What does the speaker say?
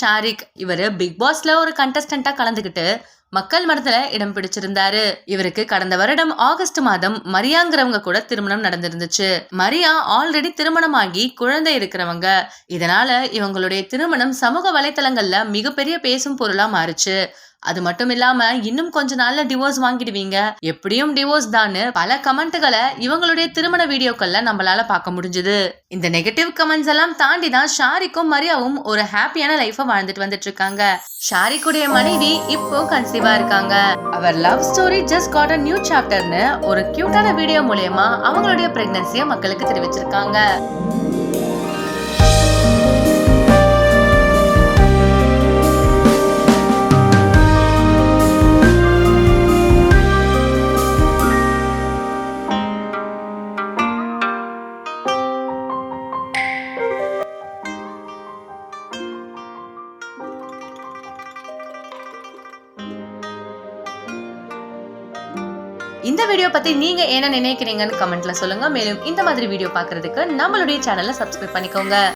ஷாரிக் இவரு பிக் பாஸ்ல ஒரு கண்டஸ்டண்டா கலந்துக்கிட்டு மக்கள் மனதுல இடம் பிடிச்சிருந்தாரு. இவருக்கு கடந்த வருடம் ஆகஸ்ட் மாதம் மரியாங்கிறவங்க கூட திருமணம் நடந்திருந்துச்சு. மரியா ஆல்ரெடி திருமணமாகி குழந்தை இருக்கிறவங்க. இதனால இவங்களுடைய திருமணம் சமூக வலைத்தளங்கள்ல மிகப்பெரிய பேசும் பொருளா மாறுச்சு. அது மட்டும் இல்லாம இன்னும் கொஞ்ச நாள்ல டிவோர்ஸ் வாங்கிடுவீங்க. எப்படியும் டிவோர்ஸ் தான் பல கமெண்ட்டுகளை இவங்களுடைய திருமண வீடியோக்கள்ல நம்மளால பார்க்க முடிஞ்சது. இந்த நெகட்டிவ் கமெண்ட்ஸ் எல்லாம் தாண்டி தான் ஷாரிக்கும் மரியாவும் ஒரு ஹாப்பியான லைஃப வாழ்ந்துட்டு வந்துட்டு இருக்காங்க. ஷாரிக்குடைய மனைவி இப்போ கன்சீவா இருக்காங்க. அவர் love story just got a new சாப்டர்னு ஒரு கியூட்டான வீடியோ மூலயமா அவங்களுடைய பிரெக்னன்சியை மக்களுக்கு தெரிவிச்சிருக்காங்க. இந்த வீடியோ பத்தி நீங்க என்ன நினைக்கிறீங்கன்னு கமெண்ட்ல சொல்லுங்க. மேலும் இந்த மாதிரி வீடியோ பார்க்கிறதுக்கு நம்மளுடைய சேனலை சப்ஸ்கிரைப் பண்ணிக்கோங்க.